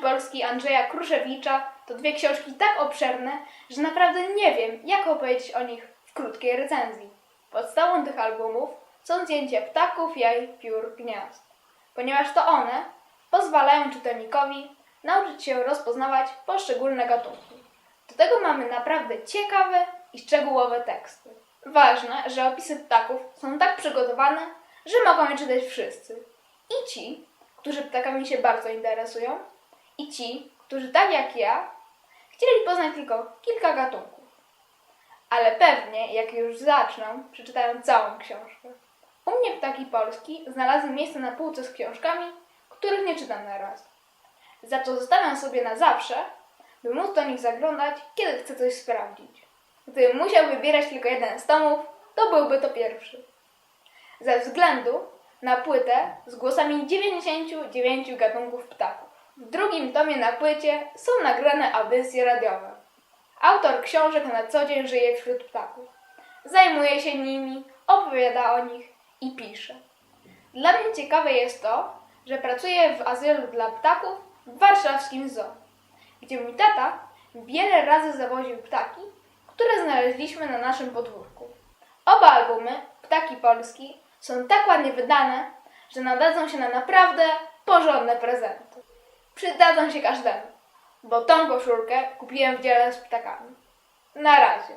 polski Andrzeja Kruszewicza to dwie książki tak obszerne, że naprawdę nie wiem, jak opowiedzieć o nich w krótkiej recenzji. Podstawą tych albumów są zdjęcia ptaków, jaj, piór, gniazd, ponieważ to one pozwalają czytelnikowi nauczyć się rozpoznawać poszczególne gatunki. Do tego mamy naprawdę ciekawe i szczegółowe teksty. Ważne, że opisy ptaków są tak przygotowane, że mogą je czytać wszyscy. I ci, którzy ptakami się bardzo interesują, i ci, którzy tak jak ja, chcieli poznać tylko kilka gatunków. Ale pewnie, jak już zaczną, przeczytają całą książkę. U mnie ptaki polski znalazły miejsce na półce z książkami, których nie czytam na raz. Za to zostawiam sobie na zawsze, by móc do nich zaglądać, kiedy chcę coś sprawdzić. Gdybym musiał wybierać tylko jeden z tomów, to byłby to pierwszy. Ze względu na płytę z głosami 99 gatunków ptaków. W drugim tomie na płycie są nagrane audycje radiowe. Autor książek na co dzień żyje wśród ptaków. Zajmuje się nimi, opowiada o nich i pisze. Dla mnie ciekawe jest to, że pracuję w azylu dla ptaków w warszawskim zoo, gdzie mój tata wiele razy zawoził ptaki, które znaleźliśmy na naszym podwórku. Oba albumy, Ptaki Polski, są tak ładnie wydane, że nadadzą się na naprawdę porządne prezenty. Przydadzą się każdemu, bo tą koszulkę kupiłem w dziele z ptakami. Na razie.